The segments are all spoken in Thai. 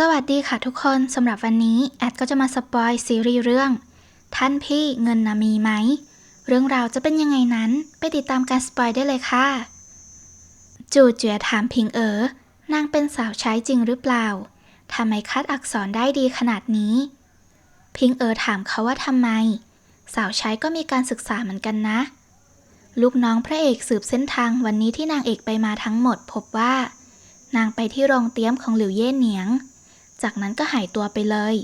สวัสดีค่ะทุกคนสำหรับวันนี้ แอดก็จะมาสปอยซีรีส์เรื่อง ท่านพี่เงินนะมีไหม เรื่องราวจะเป็นยังไงนั้นไปติดตามการสปอยได้เลยค่ะ จู่เจียถามพิงเอ๋อนางเป็นสาวใช้จริงหรือเปล่าทำไมคัดอักษรได้ดีขนาดนี้ พิงเอ๋ถามเขาว่าทำไม สาวใช้ก็มีการศึกษาเหมือนกันนะ ลูกน้องพระเอกสืบเส้นทางวันนี้ที่นางเอกไปมาทั้งหมดพบว่า นางไปที่โรงเตี้ยมของหลิวเย่เหนียง จากนั้นก็หายตัวไปเลย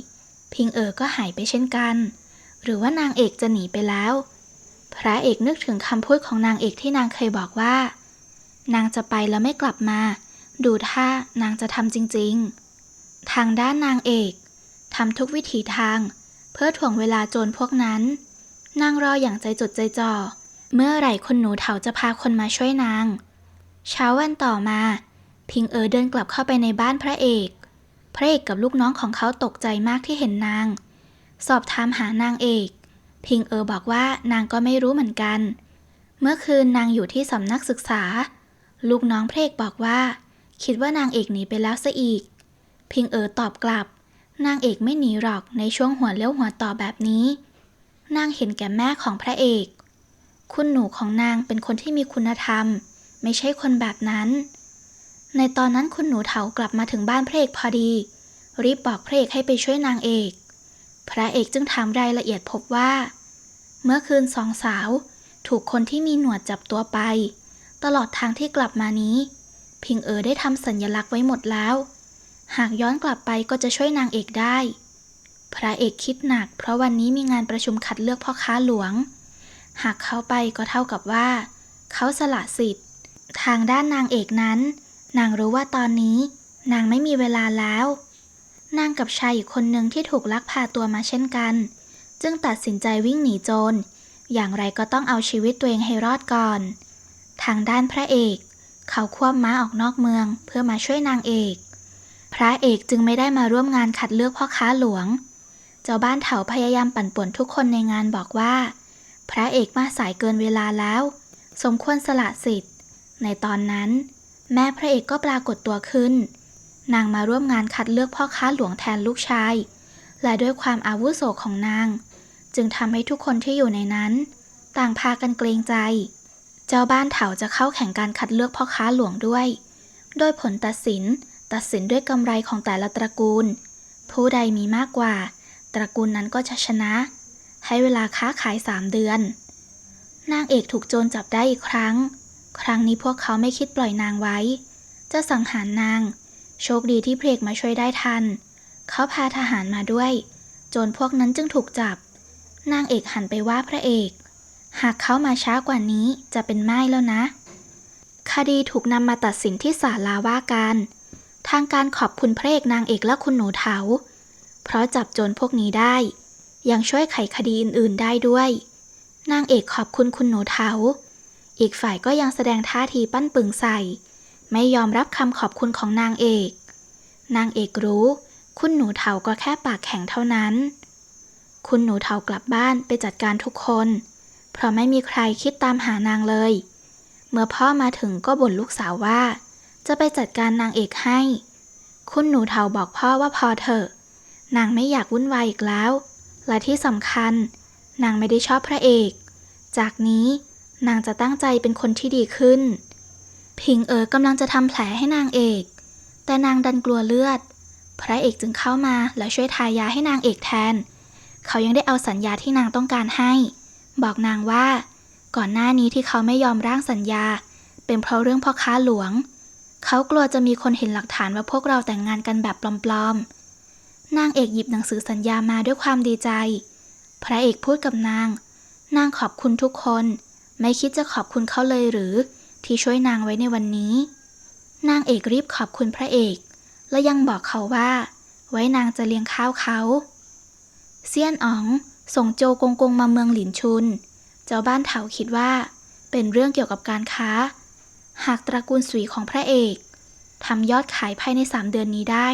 พิงเอ๋อก็หายไปเช่นกัน หรือว่านางเอกจะหนีไปแล้ว พระเอกนึกถึงคำพูดของนางเอกที่นางเคยบอกว่า นางจะไปแล้วไม่กลับมา ดูท่านางจะทำจริง ๆ ทางด้านนางเอกทำทุกวิถีทาง เพื่อถ่วงเวลาโจรพวกนั้น นางรออย่างใจจดใจจ่อ เมื่อไหร่คนหนูเถาจะพาคนมาช่วยนาง เช้าวันต่อมา พิงเอ๋อเดินกลับเข้าไปในบ้านพระเอก พระเอกกับลูกน้องของเขาตกใจมากที่เห็นนาง สอบถามหานางเอก พิงเอ๋อบอกว่านางก็ไม่รู้เหมือนกัน เมื่อคืนนางอยู่ที่สำนักศึกษา ลูกน้องพระเอกบอกว่า คิดว่านางเอกหนีไปแล้วซะอีก พิงเอ๋อตอบกลับ นางเอกไม่หนีหรอกในช่วงหัวเลี้ยวหัวต่อแบบนี้ นางเห็นแก่แม่ของพระเอก คุณหนูของนางเป็นคนที่มีคุณธรรม ไม่ใช่คนแบบนั้น ในตอนนั้นคุณหนูเถากลับมาถึงบ้านพระเอกพอดี รีบบอกพระเอกให้ไปช่วยนางเอก พระเอกจึงถามรายละเอียดพบว่า เมื่อคืนสองสาว ถูกคนที่มีหนวดจับตัวไป ตลอดทางที่กลับมานี้ พิงเอ๋อได้ทำสัญญลักษณ์ไว้หมดแล้ว หากย้อนกลับไปก็จะช่วยนางเอกได้ พระเอกคิดหนัก เพราะวันนี้มีงานประชุมคัดเลือกพ่อค้าหลวง หากเขาไปก็เท่ากับว่า เขาสละสิทธิ์ ทางด้านนางเอกนั้น นางรู้ว่าตอนนี้ นางไม่มีเวลาแล้ว นางกับชายอีกคนหนึ่งที่ถูกลักพาตัวมาเช่นกัน จึงตัดสินใจวิ่งหนีโจร อย่างไรก็ต้องเอาชีวิตตัวเองให้รอดก่อน ทางด้านพระเอก เขาควบม้าออกนอกเมืองเพื่อมาช่วยนางเอก พระเอกจึงไม่ได้มาร่วมงานคัดเลือกพ่อค้าหลวง เจ้าบ้านเถาพยายามปั่นป่วนทุกคนในงานบอกว่า พระเอกมาสายเกินเวลาแล้ว สมควรสละสิทธิ์ ในตอนนั้น แม่พระเอกก็ปรากฏตัวขึ้น นางมาร่วมงานคัดเลือกพ่อค้าหลวงแทนลูกชาย และด้วยความอาวุโสของนาง จึงทำให้ทุกคนที่อยู่ในนั้น ต่างพากันเกรงใจ เจ้าบ้านเถาจะเข้าแข่งการคัดเลือกพ่อค้าหลวงด้วย โดยผลตัดสินตัดสินด้วยกำไรของแต่ละตระกูล ผู้ใดมีมากกว่า ตระกูลนั้นก็จะชนะ ให้เวลาค้าขายสามเดือน นางเอกถูกโจรจับได้อีกครั้ง ครั้งนี้พวกเขาไม่คิดปล่อยนางไว้ จะสังหารนาง โชคดีที่เพลกมาช่วยได้ทัน เขาพาทหารมาด้วย โจรพวกนั้นจึงถูกจับ นางเอกหันไปว่าพระเอก หากเขามาช้ากว่านี้จะเป็นไม้แล้วนะ คดีถูกนำมาตัดสินที่ศาลาว่าการ ทางการขอบคุณพระเอกนางเอกและคุณหนูเถา เพราะจับโจรพวกนี้ได้ ยังช่วยไขคดีอื่นๆได้ด้วย นางเอกขอบคุณคุณหนูเถา อีกฝ่ายก็ยังแสดงท่าทีปั้นปึงใส่ ไม่ยอมรับคำขอบคุณของนางเอก นางเอกรู้ คุณหนูเถาก็แค่ปากแข็งเท่านั้น คุณหนูเถากลับบ้านไปจัดการทุกคน เพราะไม่มีใครคิดตามหานางเลย เมื่อพ่อมาถึงก็บ่นลูกสาวว่า จะไปจัดการนางเอกให้ คุณหนูเถาบอกพ่อว่าพอเถอะ นางไม่อยากวุ่นวายอีกแล้ว และที่สำคัญ นางไม่ได้ชอบพระเอก จากนี้ นางจะตั้งใจเป็นคนที่ดีขึ้น พิงเอ๋อกำลังจะทำแผลให้นางเอก แต่นางดันกลัวเลือด พระเอกจึงเข้ามาและช่วยทายาให้นางเอกแทน เขายังได้เอาสัญญาที่นางต้องการให้ บอกนางว่า ก่อนหน้านี้ที่เขาไม่ยอมร่างสัญญา เป็นเพราะเรื่องพ่อค้าหลวง เขากลัวจะมีคนเห็นหลักฐานว่าพวกเราแต่งงานกันแบบปลอมๆ นางเอกหยิบหนังสือสัญญามาด้วยความดีใจ พระเอกพูดกับนาง นางขอบคุณทุกคน ไม่คิดจะขอบคุณเขาเลยหรือ ที่ช่วยนางไว้ในวันนี้ นางเอกรีบขอบคุณพระเอก และยังบอกเขาว่า ไว้นางจะเลี้ยงข้าวเขา เซียนอ๋อง ส่งโจกงกงมาเมืองหลินชุน เจ้าบ้านเถาคิดว่า เป็นเรื่องเกี่ยวกับการค้า หากตระกูลสุยของพระเอกทำยอดขายภายในสามเดือนนี้ได้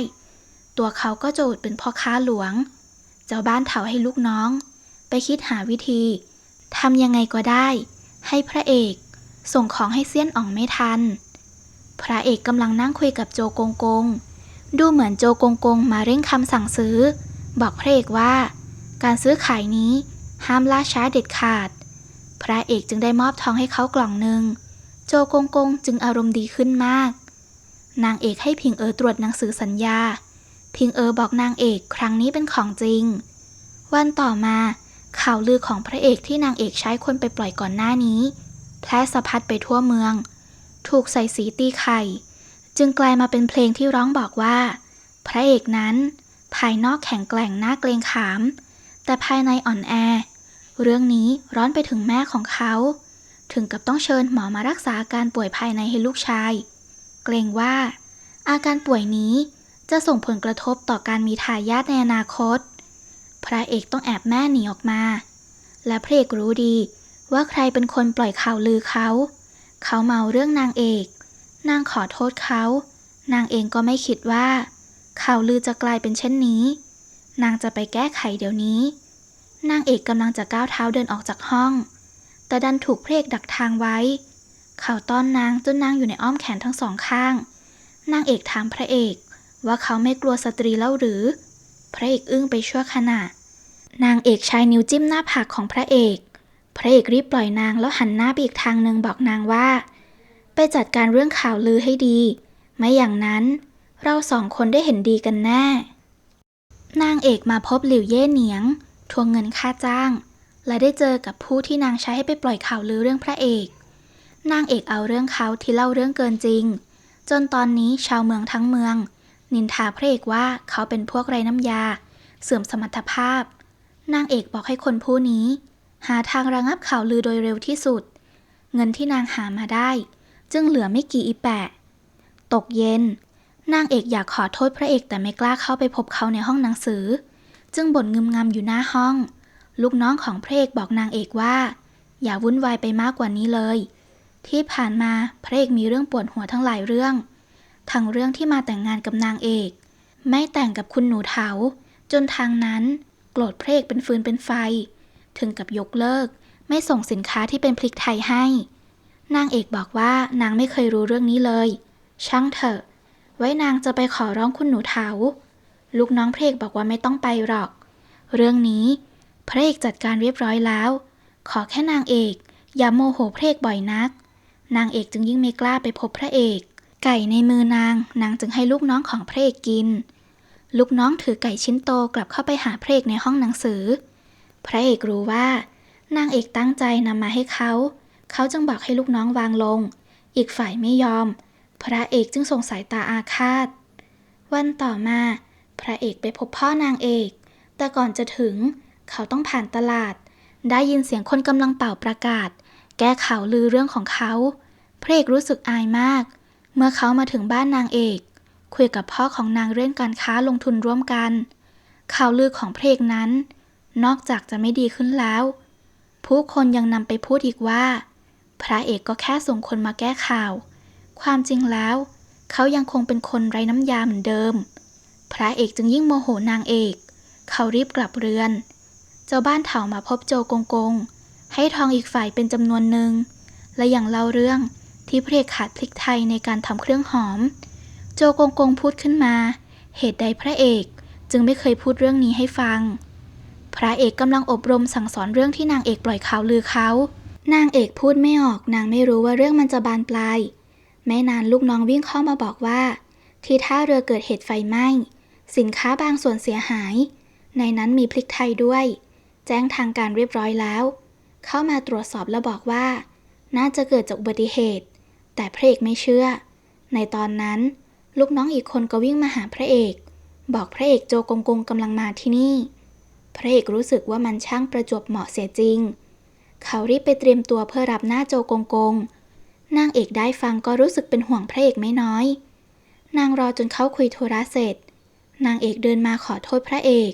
ตัวเขาก็จะเป็นพ่อค้าหลวง เจ้าบ้านเถาให้ลูกน้อง ไปคิดหาวิธีทำยังไงก็ได้ ให้พระเอก ส่งของให้เซียนอ๋องไม่ทัน พระเอกกำลังนั่งคุยกับโจกงกง ดูเหมือนโจกงกงมาเร่งคำสั่งซื้อ บอกพระเอกว่า การซื้อขายนี้ห้ามล่าช้าเด็ดขาด พระเอกจึงได้มอบทองให้เขากล่องหนึ่ง โจกงกงจึงอารมณ์ดีขึ้นมาก นางเอกให้พิงเออตรวจหนังสือสัญญา พิงเออบอกนางเอกครั้งนี้เป็นของจริง วันต่อมา ข่าวลือของพระเอกที่นางเอกใช้คนไปปล่อยก่อนหน้านี้แพร่สะพัดไปทั่วเมือง ถูกใส่สีตีไข่ จึงกลายมาเป็นเพลงที่ร้องบอกว่า พระเอกนั้น ภายนอกแข็งแกร่งน่าเกรงขาม แต่ภายในอ่อนแอ เรื่องนี้ร้อนไปถึงแม่ของเขา ถึงกับต้องเชิญหมอมารักษาอาการป่วยภายในให้ลูกชาย เกรงว่า อาการป่วยนี้จะส่งผลกระทบต่อการมีทายาทในอนาคต พระเอกต้องแอบแม่หนีออกมา และพระเอกรู้ดีว่าใครเป็นคนปล่อยข่าวลือเขา เขาเมาเรื่องนางเอก นางขอโทษเขา นางเองก็ไม่คิดว่า ข่าวลือจะกลายเป็นเช่นนี้ นางจะไปแก้ไขเดี๋ยวนี้ นางเอกกำลังจะก้าวเท้าเดินออกจากห้อง แต่ดันถูกพระเอกดักทางไว้ เขาต้อนนางจนนางอยู่ในอ้อมแขนทั้งสองข้าง นางเอกถามพระเอกว่าเขาไม่กลัวสตรีเล่าหรือ พระเอกอึ้งไปชั่วขณะ นางเอกใช้นิ้วจิ้มหน้าผากของพระเอก พระเอกรีบปล่อยนางแล้วหันหน้าไปอีกทางหนึ่งบอกนางว่า ไปจัดการเรื่องข่าวลือให้ดี ไม่อย่างนั้น เราสองคนได้เห็นดีกันแน่ นางเอกมาพบหลิวเย่เหนียง ทวงเงินค่าจ้าง และได้เจอกับผู้ที่นางใช้ให้ไปปล่อยข่าวลือเรื่องพระเอก นางเอกเอาเรื่องเขาที่เล่าเรื่องเกินจริง จนตอนนี้ชาวเมืองทั้งเมือง นินทาพระเอกว่าเขาเป็นพวกไร้น้ำยา เสื่อมสมรรถภาพ นางเอกบอกให้คนผู้นี้ หาทางระงับข่าวลือโดยเร็วที่สุด เงินที่นางหามาได้ จึงเหลือไม่กี่อีแปะ ตกเย็น นางเอกอยากขอโทษพระเอกแต่ไม่กล้าเข้าไปพบเขาในห้องหนังสือ จึงบ่นงึมงำอยู่หน้าห้อง ลูกน้องของพระเอกบอกนางเอกว่า อย่าวุ่นวายไปมากกว่านี้เลย ที่ผ่านมาพระเอกมีเรื่องปวดหัวทั้งหลายเรื่อง ทั้งเรื่องที่มาแต่งงานกับนางเอก ไม่แต่งกับคุณหนูเถาจนทางนั้น รธพระเอกเป็นฟืนเป็นไฟ ถึงกับยกเลิก ไม่ส่งสินค้าที่เป็นพริกไทยให้ นางเอกบอกว่านางไม่เคยรู้เรื่องนี้เลย ช่างเถอะ ไว้นางจะไปขอร้องคุณหนูเถา ลูกน้องพระเอกบอกว่าไม่ต้องไปหรอก เรื่องนี้ พระเอกจัดการเรียบร้อยแล้ว ขอแค่นางเอกอย่าโมโหพระเอกบ่อยนัก นางเอกจึงยิ่งไม่กล้าไปพบพระเอก ไก่ในมือนาง นางจึงให้ลูกน้องของพระเอกกิน ลูกน้องถือไก่ชิ้นโตกลับเข้าไปหาพระเอกในห้องหนังสือ พระเอกรู้ว่านางเอกตั้งใจนำมาให้เขา เขาจึงบอกให้ลูกน้องวางลง อีกฝ่ายไม่ยอม พระเอกจึงส่งสายตาอาฆาต วันต่อมา พระเอกไปพบพ่อนางเอก แต่ก่อนจะถึง เขาต้องผ่านตลาด ได้ยินเสียงคนกำลังเป่าประกาศ แก้ข่าวลือเรื่องของเขา พระเอกรู้สึกอายมาก เมื่อเขามาถึงบ้านนางเอก คุยกับพ่อของนางเรื่องการค้าลงทุนร่วมกัน ข่าวลือของเพระเอกนั้น นอกจากจะไม่ดีขึ้นแล้ว ผู้คนยังนำไปพูดอีกว่า พระเอกก็แค่ส่งคนมาแก้ข่าว ความจริงแล้ว เขายังคงเป็นคนไร้น้ำยาเหมือนเดิม พระเอกจึงยิ่งโมโหนางเอก เขารีบกลับเรือน เจ้าบ้านเถามาพบโจกงกง ให้ทองอีกฝ่ายเป็นจำนวนหนึ่ง และอย่างเล่าเรื่องที่พระเอกขาดพริกไทยในการทำเครื่องหอม โจกงกงพูดขึ้นมา เหตุใดพระเอกจึงไม่เคยพูดเรื่องนี้ให้ฟัง พระเอกกำลังอบรมสั่งสอนเรื่องที่นางเอกปล่อยข่าวลือเขา นางเอกพูดไม่ออกนางไม่รู้ว่าเรื่องมันจะบานปลาย ไม่นานลูกน้องวิ่งเข้ามาบอกว่า ที่ท่าเรือเกิดเหตุไฟไหม้ สินค้าบางส่วนเสียหาย ในนั้นมีพริกไทยด้วย แจ้งทางการเรียบร้อยแล้ว เข้ามาตรวจสอบแล้วบอกว่า น่าจะเกิดจากอุบัติเหตุ แต่พระเอกไม่เชื่อ ในตอนนั้น ลูกน้องอีกคนก็วิ่งมาหาพระเอก บอกพระเอกโจกงกงกำลังมาที่นี่ พระเอกรู้สึกว่ามันช่างประจวบเหมาะเสียจริง เขารีบไปเตรียมตัวเพื่อรับหน้าโจกงกงนางเอกได้ฟังก็รู้สึกเป็นห่วงพระเอกไม่น้อย นางรอจนเขาคุยโทรเสร็จ นางเอกเดินมาขอโทษพระเอก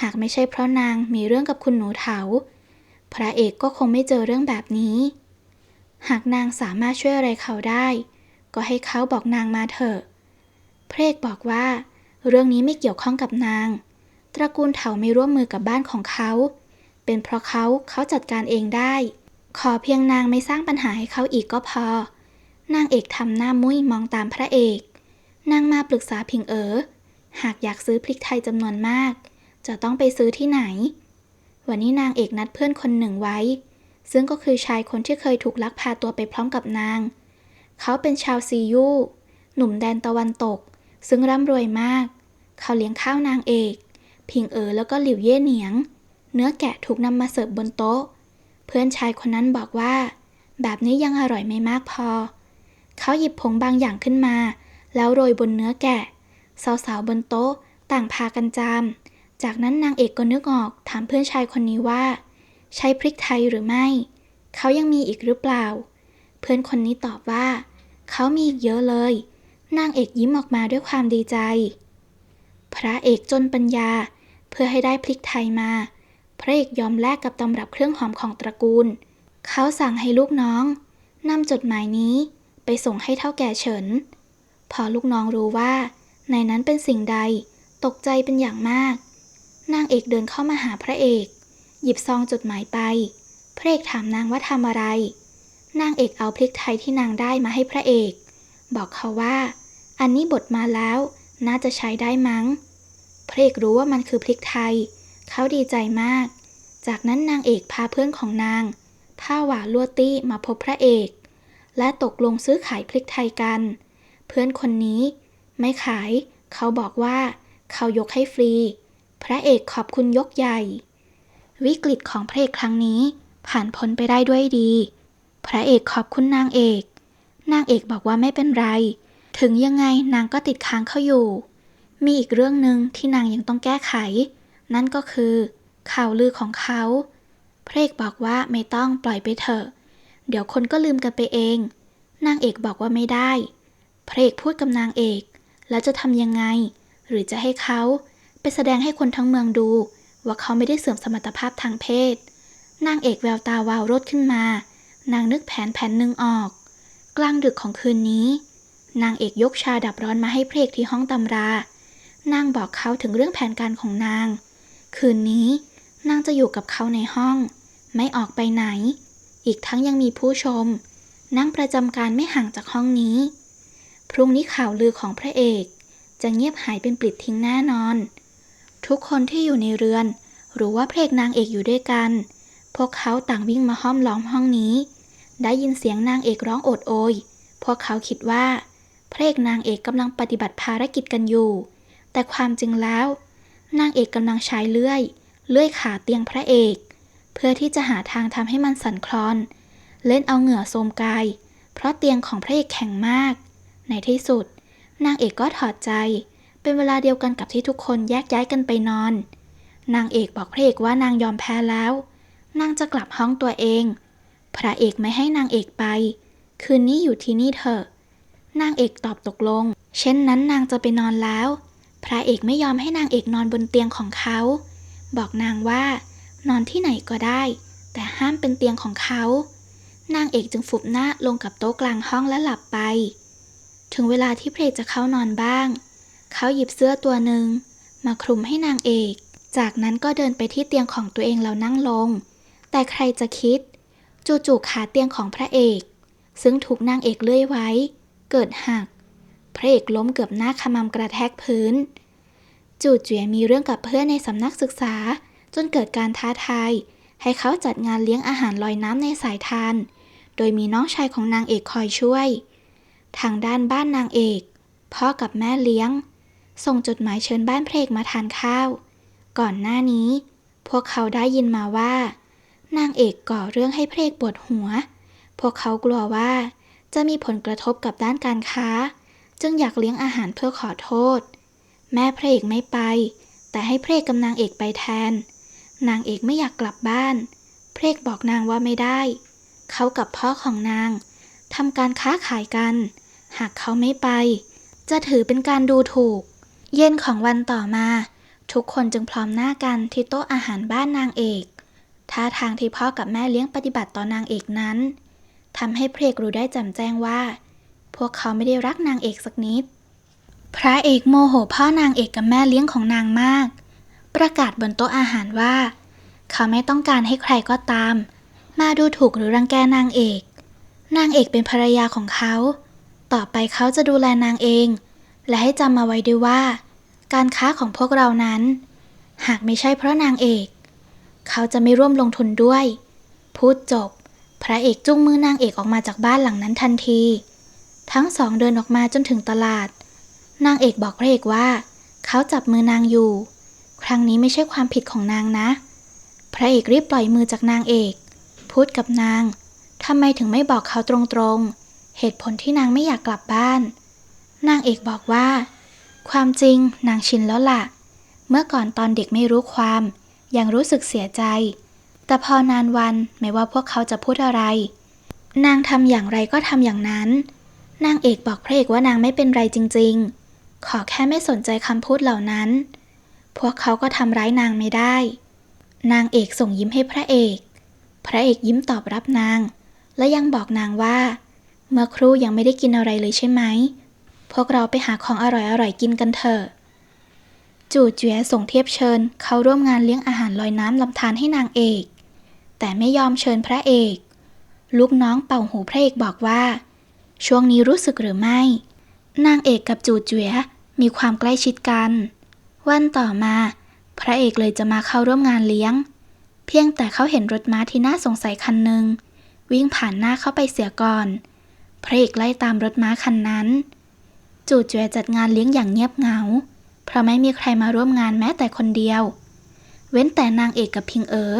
หากไม่ใช่เพราะนางมีเรื่องกับคุณหนูเถา พระเอกก็คงไม่เจอเรื่องแบบนี้ หากนางสามารถช่วยอะไรเขาได้ ก็ให้เขาบอกนางมาเถอะ พระเอกบอกว่า เรื่องนี้ไม่เกี่ยวข้องกับนาง ตระกูลเถาไม่ร่วมมือกับบ้านของเขา เป็นเพราะเขาเขาจัดการเองได้ ขอเพียงนางไม่สร้างปัญหาให้เขาอีกก็พอ นางเอกทำหน้ามุ้ยมองตามพระเอก นางมาปรึกษาพิงเอ๋อหากอยากซื้อพริกไทยจำนวนมาก จะต้องไปซื้อที่ไหน วันนี้นางเอกนัดเพื่อนคนหนึ่งไว้ ซึ่งก็คือชายคนที่เคยถูกลักพาตัวไปพร้อมกับนาง เขาเป็นชาวซียูหนุ่มแดนตะวันตก ซึ่งร่ำรวยมาก เขาเลี้ยงข้าวนางเอก พิงเอ๋อแล้วก็หลิวเย่เหนียง เนื้อแกะถูกนำมาเสิร์ฟบนโต๊ะ เพื่อนชายคนนั้นบอกว่า แบบนี้ยังอร่อยไม่มากพอ เขาหยิบผงบางอย่างขึ้นมา แล้วโรยบนเนื้อแกะ สาวๆบนโต๊ะต่างพากันจาม จากนั้นนางเอกก็นึกออกถามเพื่อนชายคนนี้ว่า ใช้พริกไทยหรือไม่ เขายังมีอีกหรือเปล่า เพื่อนคนนี้ตอบว่า เขามีอีกเยอะเลย นางเอกยิ้มออกมาด้วยความดีใจ พระเอกจนปัญญา เพื่อให้ได้พริกไทยมา พระเอกยอมแลกกับตำรับเครื่องหอมของตระกูล เขาสั่งให้ลูกน้องนำจดหมายนี้ไปส่งให้เท่าแก่เฉิน พอลูกน้องรู้ว่า ในนั้นเป็นสิ่งใด ตกใจเป็นอย่างมาก นางเอกเดินเข้ามาหาพระเอก หยิบซองจดหมายไป พระเอกถามนางว่าทำอะไร นางเอกเอาพริกไทยที่นางได้มาให้พระเอก บอกเขาว่า อันนี้บดมาแล้ว น่าจะใช้ได้มั้ง พระเอกรู้ว่ามันคือพริกไทย เขาดีใจมาก จากนั้นนางเอกพาเพื่อนของนางท่าหวาลัวตี้มาพบพระเอก และตกลงซื้อขายพริกไทยกัน เพื่อนคนนี้ ไม่ขาย เขาบอกว่า เขายกให้ฟรี พระเอกขอบคุณยกใหญ่ วิกฤตของพระเอกครั้งนี้ ผ่านพ้นไปได้ด้วยดี พระเอกขอบคุณนางเอก นางเอกบอกว่าไม่เป็นไร ถึงยังไงนางก็ติดค้างเขาอยู่ มีอีกเรื่องหนึ่งที่นางยังต้องแก้ไข นั่นก็คือ ข่าวลือของเขาพระเอกบอกว่าไม่ต้องปล่อยไปเถอะ เดี๋ยวคนก็ลืมกันไปเอง นางเอกบอกว่าไม่ได้ พระเอกพูดกับนางเอก แล้วจะทำยังไง หรือจะให้เขาไปแสดงให้คนทั้งเมืองดู ว่าเขาไม่ได้เสื่อมสมรรถภาพทางเพศ นางเอกแววตาวาวรดขึ้นมา นางนึกแผนแผนหนึ่งออก กลางดึกของคืนนี้ นางเอกยกชาดับร้อนมาให้พระเอกที่ห้องตำรา นางบอกเขาถึงเรื่องแผนการของนาง คืนนี้ นางจะอยู่กับเขาในห้อง ไม่ออกไปไหน อีกทั้งยังมีผู้ชม นั่งประจำการไม่ห่างจากห้องนี้ พรุ่งนี้ข่าวลือของพระเอก จะเงียบหายเป็นปลิดทิ้งแน่นอน ทุกคนที่อยู่ในเรือน รู้ว่าพระเอกนางเอกอยู่ด้วยกัน พวกเขาต่างวิ่งมาห้อมล้อมห้องนี้ ได้ยินเสียงนางเอกร้องโอดโอยพวกเขาคิดว่า พระเอกนางเอกกำลังปฏิบัติภารกิจกันอยู่ แต่ความจริงแล้ว นางเอกกำลังใช้เลื่อย เลื่อยขาเตียงพระเอก เพื่อที่จะหาทางทำให้มันสั่นคลอน เล่นเอาเหงื่อโทมกาย เพราะเตียงของพระเอกแข็งมาก ในที่สุด นางเอกก็ถอดใจ เป็นเวลาเดียวกันกับที่ทุกคนแยกย้ายกันไปนอน นางเอกบอกพระเอกว่านางยอมแพ้แล้ว นางจะกลับห้องตัวเอง พระเอกไม่ให้นางเอกไป คืนนี้อยู่ที่นี่เถอะ นางเอกตอบตกลง เช่นนั้นนางจะไปนอนแล้ว พระเอกไม่ยอมให้นางเอกนอนบนเตียงของเขา บอกนางว่า นอนที่ไหนก็ได้ แต่ห้ามเป็นเตียงของเขา นางเอกจึงฟุบหน้าลงกับโต๊ะกลางห้องและหลับไป ถึงเวลาที่พระเอกจะเข้านอนบ้าง เขาหยิบเสื้อตัวหนึ่งมาคลุมให้นางเอก จากนั้นก็เดินไปที่เตียงของตัวเองแล้วนั่งลง แต่ใครจะคิด จู่ๆขาเตียงของพระเอก ซึ่งถูกนางเอกเลื่อยไว้ เกิดหัก พระเอกล้มเกือบหน้าขมำกระแทกพื้น จู่เจียมีเรื่องกับเพื่อนในสำนักศึกษา จนเกิดการท้าทาย ให้เขาจัดงานเลี้ยงอาหารลอยน้ำในสายทาน โดยมีน้องชายของนางเอกคอยช่วย ทางด้านบ้านนางเอก พ่อกับแม่เลี้ยง ส่งจดหมายเชิญบ้านพระเอกมาทานข้าว ก่อนหน้านี้ พวกเขาได้ยินมาว่า นางเอกก่อเรื่องให้พระเอกปวดหัว พวกเขากลัวว่า จะมีผลกระทบกับด้านการค้า จึงอยากเลี้ยงอาหารเพื่อขอโทษ แม่พระเอกไม่ไป แต่ให้พระเอกกับนางเอกไปแทน นางเอกไม่อยากกลับบ้านพระเอกบอกนางว่าไม่ได้ เขากับพ่อของนางทำการค้าขายกัน หากเขาไม่ไป จะถือเป็นการดูถูก เย็นของวันต่อมา ทุกคนจึงพร้อมหน้ากันที่โต๊ะอาหารบ้านนางเอกท่าทางที่พ่อกับแม่เลี้ยงปฏิบัติต่อนางเอกนั้น ทำให้พระเอกรู้ได้แจ่มแจ้งว่า พวกเขาไม่ได้รักนางเอกสักนิด พระเอกโมโหพ่อนางเอกกับแม่เลี้ยงของนางมาก ประกาศบนโต๊ะอาหารว่า เขาไม่ต้องการให้ใครก็ตาม มาดูถูกหรือรังแกนางเอก นางเอกเป็นภรรยาของเขา ต่อไปเขาจะดูแลนางเอง และให้จำมาไว้ด้วยว่า การค้าของพวกเรานั้น หากไม่ใช่เพราะนางเอก เขาจะไม่ร่วมลงทุนด้วย พูดจบ พระเอกจุ้งมือนางเอกออกมาจากบ้านหลังนั้นทันที ทั้งสองเดินออกมาจนถึงตลาด นางเอกบอกพระเอกว่า เขาจับมือนางอยู่ ครั้งนี้ไม่ใช่ความผิดของนางนะ พระเอกรีบปล่อยมือจากนางเอก พูดกับนางทำไมถึงไม่บอกเขาตรงๆ เหตุผลที่นางไม่อยากกลับบ้าน นางเอกบอกว่า ความจริงนางชินแล้วล่ะ เมื่อก่อนตอนเด็กไม่รู้ความ ยังรู้สึกเสียใจ แต่พอนานวันไม่ว่าพวกเขาจะพูดอะไร นางทำอย่างไรก็ทำอย่างนั้น นางเอกบอกพระเอกว่านางไม่เป็นไรจริง ๆ ขอแค่ไม่สนใจคำพูดเหล่านั้น พวกเขาก็ทำร้ายนางไม่ได้ นางเอกส่งยิ้มให้พระเอก พระเอกยิ้มตอบรับนาง และยังบอกนางว่า เมื่อครู่ยังไม่ได้กินอะไรเลยใช่ไหม พวกเราไปหาของอร่อยๆกินกันเถอะจู่เจียส่งเทียบเชิญ เขาร่วมงานเลี้ยงอาหารลอยน้ำลำธารให้นางเอก แต่ไม่ยอมเชิญพระเอก ลูกน้องเป่าหูพระเอกบอกว่า ช่วงนี้รู้สึกหรือไม่ นางเอกกับจู่เจียมีความใกล้ชิดกัน วันต่อมา พระเอกเลยจะมาเข้าร่วมงานเลี้ยง เพียงแต่เขาเห็นรถม้าที่น่าสงสัยคันหนึ่งวิ่งผ่านหน้าเข้าไปเสียก่อน พระเอกไล่ตามรถม้าคันนั้น จู่เจวยจัดงานเลี้ยงอย่างเงียบเหงา เพราะไม่มีใครมาร่วมงานแม้แต่คนเดียว เว้นแต่นางเอกกับพิงเอ๋อ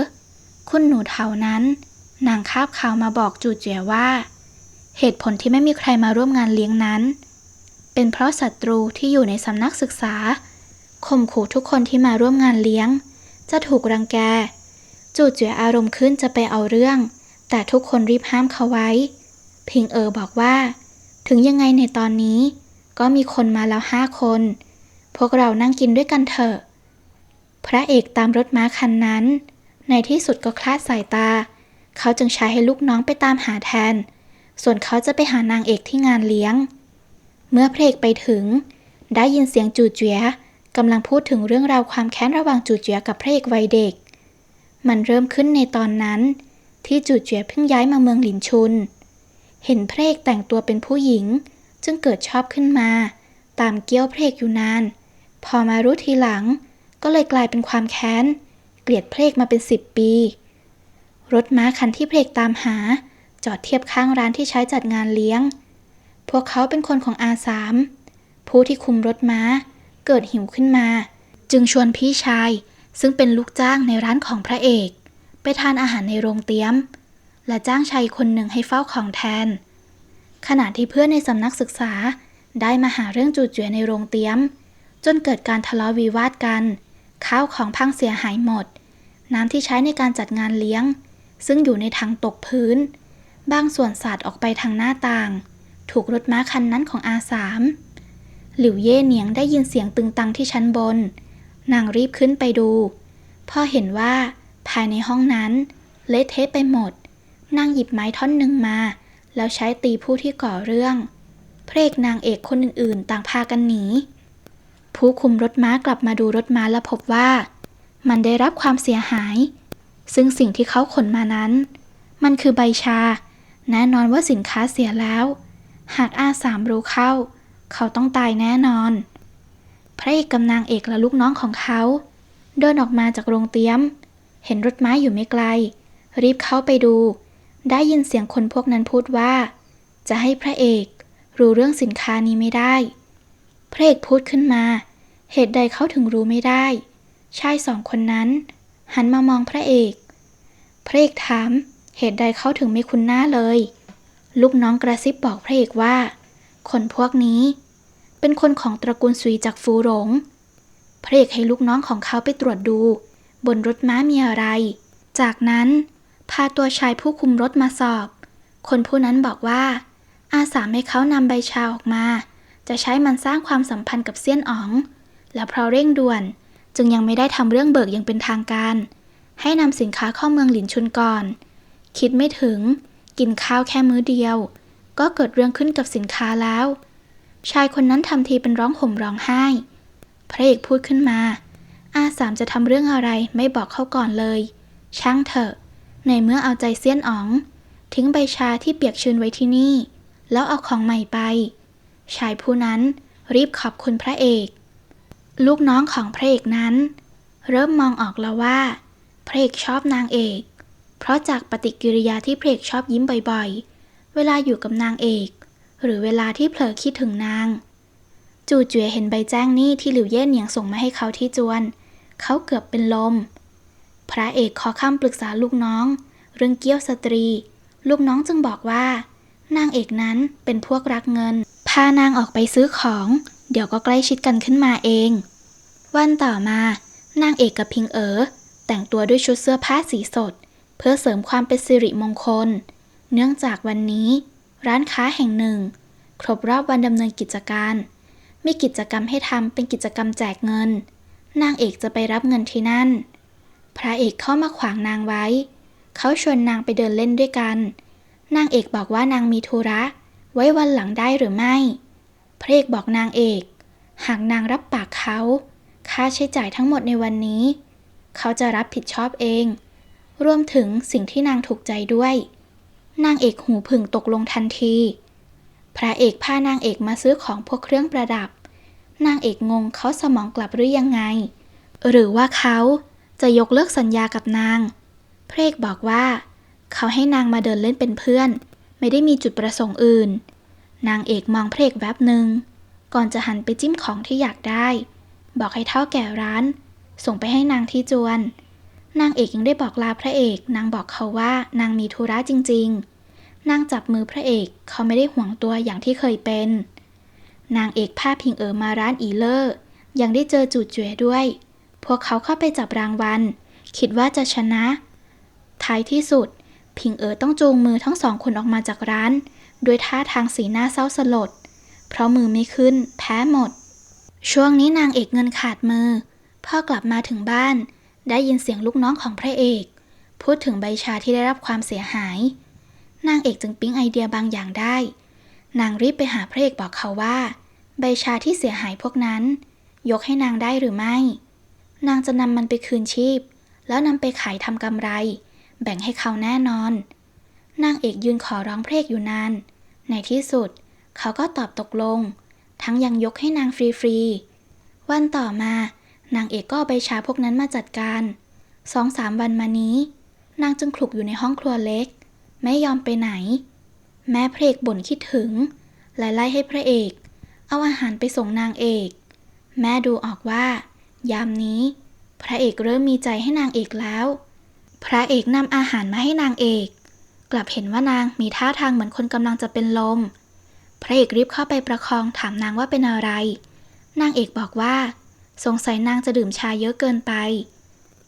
คุณหนูเทานั้น นางคาบข่าวมาบอกจูเจวยว่า เหตุผลที่ไม่มีใครมาร่วมงานเลี้ยงนั้น เป็นเพราะศัตรูที่อยู่ในสำนักศึกษาข่มขู่ทุกคนที่มาร่วมงานเลี้ยง จะถูกรังแก จูเจวยอารมณ์ขึ้นจะไปเอาเรื่อง แต่ทุกคนรีบห้ามเขาไว้ พิงเอ๋อบอกว่า ถึงยังไงในตอนนี้ ก็มีคนมาแล้วห้าคน พวกเรานั่งกินด้วยกันเถอะ พระเอกตามรถม้าคันนั้น ในที่สุดก็คลาดสายตา เขาจึงใช้ให้ลูกน้องไปตามหาแทน ส่วนเขาจะไปหานางเอกที่งานเลี้ยง เมื่อพระเอกไปถึง ได้ยินเสียงจูเจียกำลังพูดถึงเรื่องราวความแค้นระหว่างจูเจียกับพระเอกวัยเด็ก มันเริ่มขึ้นในตอนนั้น ที่จูเจียเพิ่งย้ายมาเมืองหลินชุน เห็นพระเอกแต่งตัวเป็นผู้หญิง จึงเกิดชอบขึ้นมา ตามเกี้ยวพระเอกอยู่นาน พอมารู้ทีหลัง ก็เลยกลายเป็นความแค้น ลียดเพระเอกมาเป็นสิบปี รถม้าคันที่เพระเอกตามหา จอดเทียบข้างร้านที่ใช้จัดงานเลี้ยง พวกเขาเป็นคนของอาสามผู้ที่คุมรถม้า เกิดหิวขึ้นมา จึงชวนพี่ชาย ซึ่งเป็นลูกจ้างในร้านของพระเอก ไปทานอาหารในโรงเตี้ยม และจ้างชายคนหนึ่งให้เฝ้าของแทน ขณะที่เพื่อนในสำนักศึกษาได้มาหาเรื่องจูเจียในโรงเตี้ยม จนเกิดการทะเลาะวิวาทกัน ข้าวของพังเสียหายหมด น้ำที่ใช้ในการจัดงานเลี้ยง ซึ่งอยู่ในถังตกพื้น บางส่วนสาดออกไปทางหน้าต่าง ถูกรถม้าคันนั้นของอาสามหลิวเย่เหนียงได้ยินเสียงตึงตังที่ชั้นบน นางรีบขึ้นไปดู พอเห็นว่าภายในห้องนั้น เละเทะไปหมด นางหยิบไม้ท่อนหนึ่งมา แล้วใช้ตีผู้ที่ก่อเรื่อง พระเอกนางเอกคนอื่นๆ ต่างพากันหนี ผู้คุมรถม้ากลับมาดูรถม้าและพบว่า มันได้รับความเสียหาย ซึ่งสิ่งที่เขาขนมานั้น มันคือใบชา แน่นอนว่าสินค้าเสียแล้ว หากอาสามรู้เข้า เขาต้องตายแน่นอน พระเอกกับนางเอกและลูกน้องของเขาเดินออกมาจากโรงเตี้ยม เห็นรถม้าอยู่ไม่ไกล รีบเข้าไปดู ได้ยินเสียงคนพวกนั้นพูดว่า จะให้พระเอกรู้เรื่องสินค้านี้ไม่ได้ พระเอกพูดขึ้นมา เหตุใดเขาถึงรู้ไม่ได้ ชายสองคนนั้น หันมามองพระเอก พระเอกถามเหตุใดเขาถึงไม่คุ้นหน้าเลย ลูกน้องกระซิบบอกพระเอกว่า คนพวกนี้ เป็นคนของตระกูลซุยจากฟูหลง พระเอกให้ลูกน้องของเขาไปตรวจดู บนรถม้ามีอะไร จากนั้น พาตัวชายผู้คุมรถมาสอบ คนผู้นั้นบอกว่า อาสาให้เขานำใบชาออกมา จะใช้มันสร้างความสัมพันธ์กับเซียนอ๋อง และเพราะเร่งด่วน จึงยังไม่ได้ทำเรื่องเบิกอย่างเป็นทางการ ให้นำสินค้าเข้าเมืองหลินชุนก่อน คิดไม่ถึง กินข้าวแค่มื้อเดียว ก็เกิดเรื่องขึ้นกับสินค้าแล้ว ชายคนนั้นทำทีเป็นร้องห่มร้องไห้ พระเอกพูดขึ้นมา อาสามจะทำเรื่องอะไรไม่บอกเขาก่อนเลย ช่างเถอะ ในเมื่อเอาใจเซียนอ๋อง ทิ้งใบชาที่เปียกชื้นไว้ที่นี่ แล้วเอาของใหม่ไป ชายผู้นั้นรีบขอบคุณพระเอก ลูกน้องของพระเอกนั้น เริ่มมองออกแล้วว่า พระเอกชอบนางเอก เพราะจากปฏิกิริยาที่พระเอกชอบยิ้มบ่อยๆ เวลาอยู่กับนางเอก หรือเวลาที่เผลอคิดถึงนาง จู่เจ๋ยเห็นใบแจ้งหนี้ที่หลิวเย่เหนียงส่งมาให้เขาที่จวน เขาเกือบเป็นลม พระเอกขอคำปรึกษาลูกน้อง เรื่องเกี้ยวสตรี ลูกน้องจึงบอกว่า นางเอกนั้นเป็นพวกรักเงิน พานางออกไปซื้อของ เดี๋ยวก็ใกล้ชิดกันขึ้นมาเอง วันต่อมา นางเอกกับพิงเอ๋อแต่งตัวด้วยชุดเสื้อผ้าสีสด เพื่อเสริมความเป็นสิริมงคล เนื่องจากวันนี้ ร้านค้าแห่งหนึ่ง ครบรอบวันดำเนินกิจการ มีกิจกรรมให้ทำเป็นกิจกรรมแจกเงิน นางเอกจะไปรับเงินที่นั่น พระเอกเข้ามาขวางนางไว้ เขาชวนนางไปเดินเล่นด้วยกัน นางเอกบอกว่านางมีธุระ ไว้วันหลังได้หรือไม่ พระเอกบอกนางเอก หากนางรับปากเขา ค่าใช้จ่ายทั้งหมดในวันนี้ เขาจะรับผิดชอบเอง รวมถึงสิ่งที่นางถูกใจด้วย นางเอกหูผึ่งตกลงทันที พระเอกพานางเอกมาซื้อของพวกเครื่องประดับ นางเอกงงเขาสมองกลับหรือยังไง หรือว่าเขาจะยกเลิกสัญญากับนาง พระเอกบอกว่า เขาให้นางมาเดินเล่นเป็นเพื่อน ไม่ได้มีจุดประสงค์อื่น นางเอกมองพระเอกแวบหนึ่งก่อนจะหันไปจิ้มของที่อยากได้ บอกให้เท่าแก่ร้าน ส่งไปให้นางที่จวน นางเอกยังได้บอกลาพระเอก นางบอกเขาว่านางมีธุระจริง ๆ นางจับมือพระเอกเขาไม่ได้ห่วงตัวอย่างที่เคยเป็น นางเอกพาพิงเอ๋อมาร้านอีเลอร์ ยังได้เจอจูดเจ๋ยด้วย พวกเขาเข้าไปจับรางวัล คิดว่าจะชนะ ท้ายที่สุด พิงเอ๋อต้องจูงมือทั้งสองคนออกมาจากร้าน ด้วยท่าทางสีหน้าเศร้าสลด เพราะมือไม่ขึ้น แพ้หมด ช่วงนี้นางเอกเงินขาดมือ พ่อกลับมาถึงบ้าน ได้ยินเสียงลูกน้องของพระเอก พูดถึงใบชาที่ได้รับความเสียหาย นางเอกจึงปิ๊งไอเดียบางอย่างได้ นางรีบไปหาพระเอกบอกเขาว่า ใบชาที่เสียหายพวกนั้น ยกให้นางได้หรือไม่ นางจะนำมันไปคืนชีพ แล้วนำไปขายทำกำไร แบ่งให้เขาแน่นอน นางเอกยืนขอร้องพระเอกอยู่นาน ในที่สุด เขาก็ตอบตกลง ทั้งยังยกให้นางฟรีๆ วันต่อมานางเอกก็เอาใบชาพวกนั้นมาจัดการสองสามวันมานี้ นางจึงคลุกอยู่ในห้องครัวเล็ก ไม่ยอมไปไหน แม่พระเอกบ่นคิดถึงและไล่ให้พระเอก เอาอาหารไปส่งนางเอก แม่ดูออกว่า ยามนี้ พระเอกเริ่มมีใจให้นางเอกแล้ว พระเอกนำอาหารมาให้นางเอก กลับเห็นว่านางมีท่าทางเหมือนคนกำลังจะเป็นลม พระเอกรีบเข้าไปประคองถามนางว่าเป็นอะไร นางเอกบอกว่า สงสัยนางจะดื่มชาเยอะเกินไป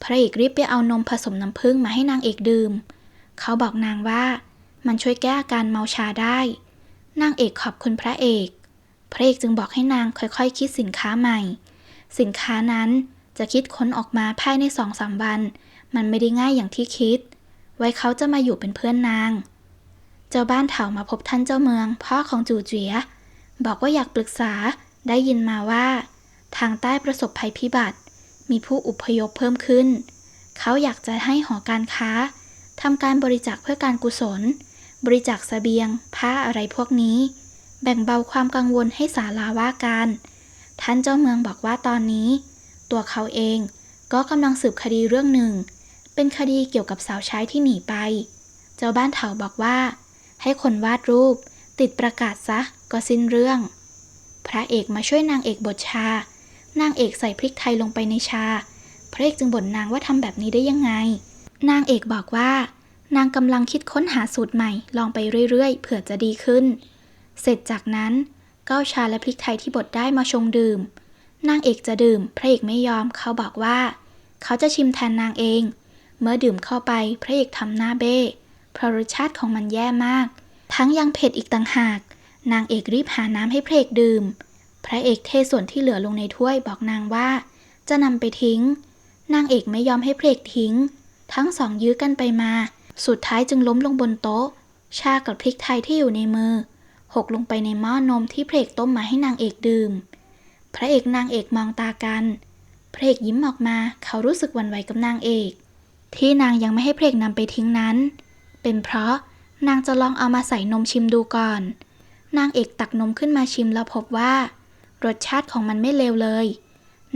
พระเอกรีบไปเอานมผสมน้ำผึ้งมาให้นางเอกดื่ม เขาบอกนางว่ามันช่วยแก้อาการเมาชาได้ นางเอกขอบคุณพระเอก พระเอกจึงบอกให้นางค่อยๆคคิดสินค้าใหม่ สินค้านั้นจะคิดค้นออกมาภายในสองสามวัน มันไม่ได้ง่ายอย่างที่คิด ไว้เขาจะมาอยู่เป็นเพื่อนนาง เจ้าบ้านเถามาพบท่านเจ้าเมือง พ่อของจู่เจีย บอกว่าอยากปรึกษาได้ยินมาว่า ทางใต้ประสบภัยพิบัติ มีผู้อุพยพเพิ่มขึ้น เขาอยากจะให้หอการค้าทำการบริจาคเพื่อการกุศล บริจาคสเสบียง ผ้าอะไรพวกนี้ แบ่งเบาความกังวลให้ศาลาว่าการ ท่านเจ้าเมืองบอกว่าตอนนี้ ตัวเขาเองก็กำลังสืบคดีเรื่องหนึ่ง เป็นคดีเกี่ยวกับสาวใช้ที่หนีไป เจ้าบ้านเถาบอกว่า ให้คนวาดรูป ติดประกาศซะก็สิ้นเรื่อง พระเอกมาช่วยนางเอกบดชา นางเอกใส่พริกไทยลงไปในชา พระเอกจึงบ่นนางว่าทำแบบนี้ได้ยังไง นางเอกบอกว่า นางกำลังคิดค้นหาสูตรใหม่ ลองไปเรื่อยๆ เผื่อจะดีขึ้น เสร็จจากนั้นก็เอาชาและพริกไทยที่บดได้มาชงดื่ม นางเอกจะดื่ม พระเอกไม่ยอมเขาบอกว่า เขาจะชิมแทนนางเอง เมื่อดื่มเข้าไปพระเอกทำหน้าเบ้ เพราะรสชาติของมันแย่มาก ทั้งยังเผ็ดอีกต่างหาก นางเอกรีบหาน้ำให้พระเอกดื่ม พระเอกเทส่วนที่เหลือลงในถ้วยบอกนางว่า จะนำไปทิ้ง นางเอกไม่ยอมให้พระเอกทิ้ง ทั้งสองยื้อกันไปมา สุดท้ายจึงล้มลงบนโต๊ะ ชากับพริกไทยที่อยู่ในมือ หกลงไปในหม้อนมที่พระเอกต้มมาให้นางเอกดื่ม พระเอกนางเอกมองตากันพระเอกยิ้มออกมา เขารู้สึกหวั่นไหวกับนางเอก ที่นางยังไม่ให้พระเอกนำไปทิ้งนั้น เป็นเพราะนางจะลองเอามาใส่นมชิมดูก่อน นางเอกตักนมขึ้นมาชิมแล้วพบว่า รสชาติของมันไม่เลวเลย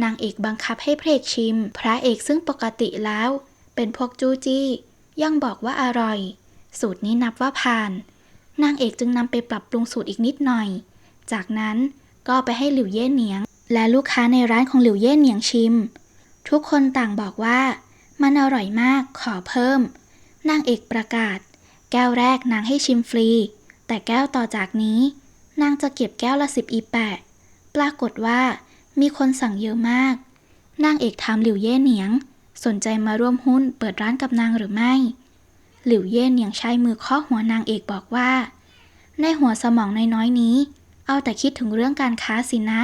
นางเอกบังคับให้พระเอกชิม พระเอกซึ่งปกติแล้ว เป็นพวกจู้จี้ ยังบอกว่าอร่อย สูตรนี้นับว่าผ่าน นางเอกจึงนำไปปรับปรุงสูตรอีกนิดหน่อย จากนั้นก็ไปให้หลิวเย่เหนียง และลูกค้าในร้านของหลิวเย่เหนียงชิม ทุกคนต่างบอกว่า มันอร่อยมากขอเพิ่ม นางเอกประกาศ แก้วแรกนางให้ชิมฟรี แต่แก้วต่อจากนี้ นางจะเก็บแก้วละสิบอีแปะ ปรากฏว่า มีคนสั่งเยอะมาก นางเอกถามหลิวเย่เหนียง สนใจมาร่วมหุ้นเปิดร้านกับนางหรือไม่ หลิวเย่เหนียงใช้มือเคาะหัวนางเอกบอกว่า ในหัวสมองน้อยๆนี้ เอาแต่คิดถึงเรื่องการค้าสินะ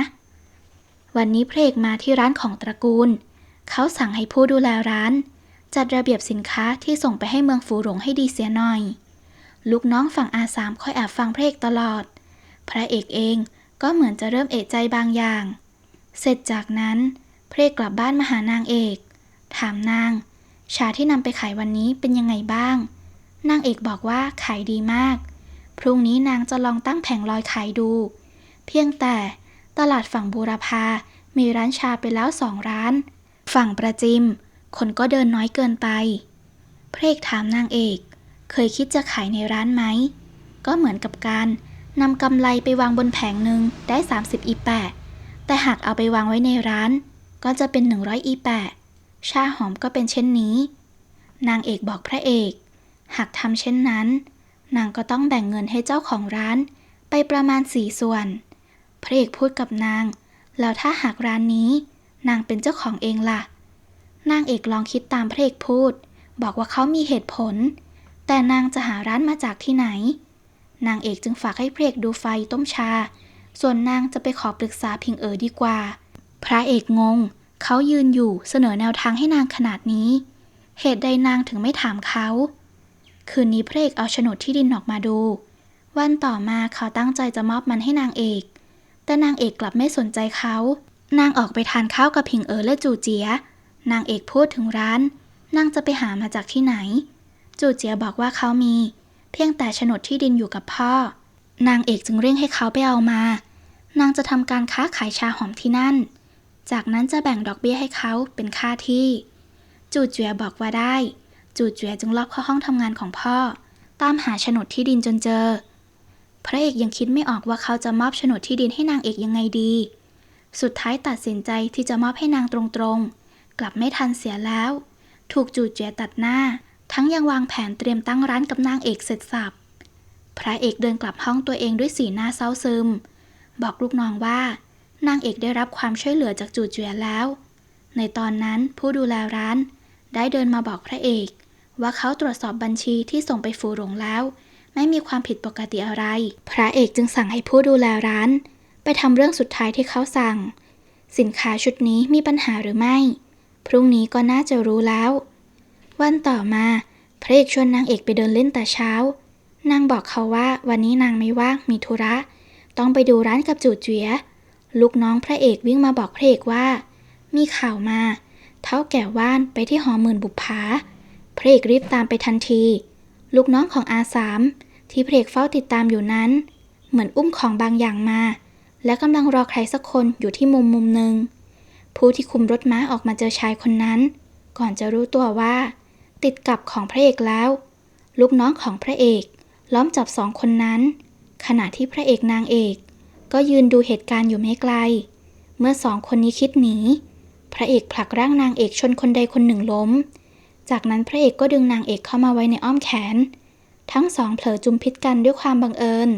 วันนี้เพลกมาที่ร้านของตระกูล เขาสั่งให้ผู้ดูแลร้าน จัดระเบียบสินค้าที่ส่งไปให้เมืองฝูหลงให้ดีเสียหน่อย ลูกน้องฝั่งอาสามคอยแอบฟังพระเพลกตลอด พระเอกเองก็เหมือนจะเริ่มเอะใจบางอย่าง เสร็จจากนั้นพระเพลกกลับบ้านมาหานางเอก ถามนาง ชาที่นำไปขายวันนี้เป็นยังไงบ้าง นางเอกบอกว่าขายดีมาก พรุ่งนี้นางจะลองตั้งแผงลอยขายดู เพียงแต่ตลาดฝั่งบูรพามีร้านชาไปแล้วสองร้าน ฝั่งประจิม คนก็เดินน้อยเกินไป พระเอกถามนางเอก เคยคิดจะขายในร้านไหม ก็เหมือนกับการนำกำไรไปวางบนแผงหนึ่งได้ 30 อีแปะ แต่หากเอาไปวางไว้ในร้าน ก็จะเป็น 100 อีแปะ ชาหอมก็เป็นเช่นนี้ นางเอกบอกพระเอก หากทำเช่นนั้น นางก็ต้องแบ่งเงินให้เจ้าของร้านไปประมาณสี่ส่วน พระเอกพูดกับนาง แล้วถ้าหากร้านนี้ นางเป็นเจ้าของเองล่ะ นางเอกลองคิดตามพระเอกพูด บอกว่าเขามีเหตุผล แต่นางจะหาร้านมาจากที่ไหน นางเอกจึงฝากให้พระเอกดูไฟต้มชา ส่วนนางจะไปขอปรึกษาพิงเอ๋อดีกว่า พระเอกงง เขายืนอยู่เสนอแนวทางให้นางขนาดนี้ เหตุใดนางถึงไม่ถามเขา คืนนี้พระเอกเอาโฉนดที่ดินออกมาดู วันต่อมาเขาตั้งใจจะมอบมันให้นางเอก แต่นางเอกกลับไม่สนใจเขา นางออกไปทานข้าวกับพิงเอ๋อและจูเจีย นางเอกพูดถึงร้าน นางจะไปหามาจากที่ไหน จูเจียบอกว่าเขามี เพียงแต่โฉนดที่ดินอยู่กับพ่อ นางเอกจึงเร่งให้เขาไปเอามา นางจะทำการค้าขายชาหอมที่นั่น จากนั้นจะแบ่งดอกเบี้ยให้เขาเป็นค่าที่ จูเจียบอกว่าได้ จูเจียจึงลอบเข้าห้องทำงานของพ่อ ตามหาโฉนดที่ดินจนเจอ พระเอกยังคิดไม่ออกว่าเขาจะมอบโฉนดที่ดินให้นางเอกยังไงดี สุดท้ายตัดสินใจที่จะมอบให้นางตรงๆ กลับไม่ทันเสียแล้ว ถูกจูเจียตัดหน้า ทั้งยังวางแผนเตรียมตั้งร้านกับนางเอกเสร็จสับพระเอกเดินกลับห้องตัวเองด้วยสีหน้าเศร้าซึม บอกลูกน้องว่า นางเอกได้รับความช่วยเหลือจากจูเจียแล้ว ในตอนนั้นผู้ดูแลร้าน ได้เดินมาบอกพระเอก ว่าเขาตรวจสอบบัญชีที่ส่งไปฟูหลงแล้ว ไม่มีความผิดปกติอะไร พระเอกจึงสั่งให้ผู้ดูแลร้าน ไปทำเรื่องสุดท้ายที่เขาสั่ง สินค้าชุดนี้มีปัญหาหรือไม่ พรุ่งนี้ก็น่าจะรู้แล้ว วันต่อมาพระเอกชวนนางเอกไปเดินเล่นแต่เช้า นางบอกเขาว่าวันนี้นางไม่ว่างมีธุระ ต้องไปดูร้านกับจูเจีย ลูกน้องพระเอกวิ่งมาบอกพระเอกว่า มีข่าวมาเท่าแก่ว่านไปที่หอหมื่นบุปผาพระเอกรีบตามไปทันที ลูกน้องของอาสามที่พระเอกเฝ้าติดตามอยู่นั้น เหมือนอุ้มของบางอย่างมา และกำลังรอใครสักคนอยู่ที่มุมมุมหนึ่ง ผู้ที่คุมรถม้าออกมาเจอชายคนนั้น ก่อนจะรู้ตัวว่า ติดกับของพระเอกแล้ว ลูกน้องของพระเอก ล้อมจับสองคนนั้น ขณะที่พระเอกนางเอก ก็ยืนดูเหตุการณ์อยู่ไม่ไกล เมื่อสองคนนี้คิดหนี พระเอกผลักร่างนางเอกชนคนใดคนหนึ่งล้ม จากนั้นพระเอกก็ดึงนางเอกเข้ามาไว้ในอ้อมแขน ทั้งสองเผลอจุมพิษกันด้วยความบังเอิญ